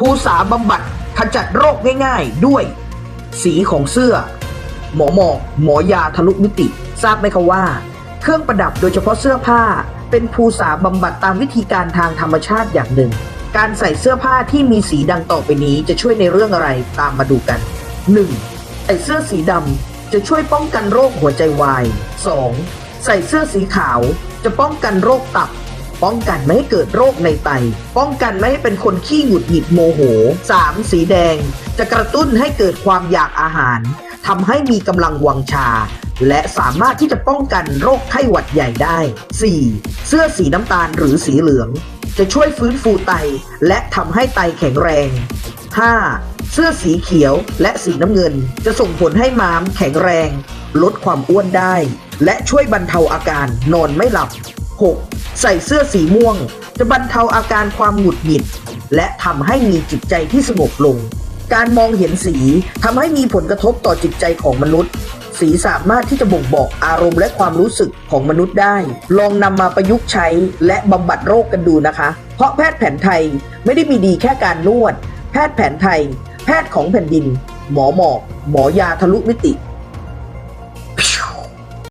ภูษาบำบัดขจัดโรคง่ายๆ ด้วย สีของเสื้อ หมอหมอกหมอยาทะลุมิติ ทราบไหมคะว่า เครื่องประดับโดยเฉพาะเสื้อผ้า เป็นภูษาบำบัดตามวิธีการทางธรรมชาติอย่างหนึ่ง การใส่เสื้อผ้าที่มีสีดังต่อไปนี้จะช่วยในเรื่องอะไรตามมาดูกัน 1. ใส่เสื้อสีดำจะช่วยป้องกันโรคหัวใจวาย 2. ใส่เสื้อสีขาวจะป้องกันโรคตับ ป้องกันไม่ให้เกิดโรคในไต ป้องกันไม่ให้เป็นคนขี้หงุดหงิดโมโห 3. สีแดง จะกระตุ้นให้เกิดความอยากอาหารทำให้มีกำลังวังชา และสามารถที่จะป้องกันโรคไข้หวัดใหญ่ได้ 4. เสื้อสีน้ำตาลหรือสีเหลือง จะช่วยฟื้นฟูไต และทำให้ไตแข็งแรง 5. เสื้อสีเขียวและสีน้ำเงิน จะส่งผลให้ม้ามแข็งแรง ลดความอ้วนได้ และช่วยบรรเทาอาการนอนไม่หลับ 6. ใส่เสื้อสีม่วง จะบรรเทาอาการความหงุดหงิด และทำให้มีจิตใจที่สงบลง การมองเห็นสีทำให้มีผลกระทบต่อจิตใจของมนุษย์ สีสามารถที่จะบ่งบอกอารมณ์และความรู้สึกของมนุษย์ได้ ลองนำมาประยุกต์ใช้และบำบัดโรคกันดูนะคะ เพราะแพทย์แผนไทยไม่ได้มีดีแค่การนวด แพทย์แผนไทย แพทย์ของแผ่นดิน หมอหมอกหมอยาทะลุมิติ